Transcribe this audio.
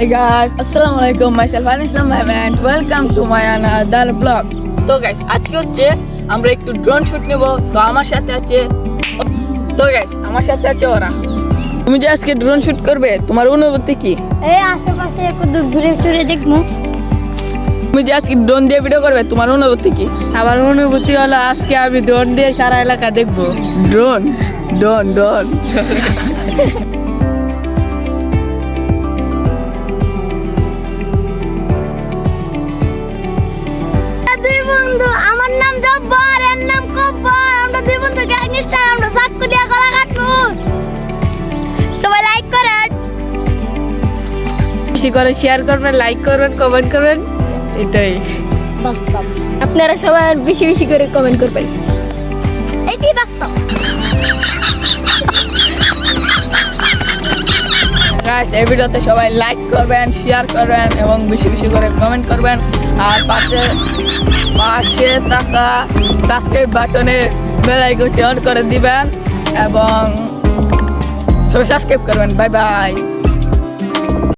Hey guys, Assalamu alaikum. Myself Anis Lamam and welcome to my another vlog. তো guys আজকে হচ্ছে আমরা একটু ড্রোন শুট নেব। তো আমার সাথে আছে তো গাইস আমার সাথে আছে ওরা। তুমি যে আজকে ড্রোন শুট করবে তোমার অনুভূতি কি? এই আশেপাশে একটু ঘুরে ঘুরে দেখব। তুমি যে আজকে ড্রোন দিয়ে ভিডিও করবে তোমার অনুভূতি কি? আমার অনুভূতি হলো আজকে আমি দৌড় দিয়ে সারা এলাকা দেখব। ড্রোন ড্রোন ড্রোন বেশি করে শেয়ার করবেন লাইক করবেন কমেন্ট করবেন। এটাই। বাস্তব। আপনারা সবাই বেশি বেশি করে কমেন্ট করবেন। এটি বাস্তব। গাইস এই ভিডিওতে সবাই লাইক করবেন শেয়ার করবেন এবং বেশি বেশি করে কমেন্ট করবেন। আর পাশে পাশে থাকা সাবস্ক্রাইব বাটনে বেল আইকনটি অন করে দিবেন এবং সবাই সাবস্ক্রাইব করবেন। Bye bye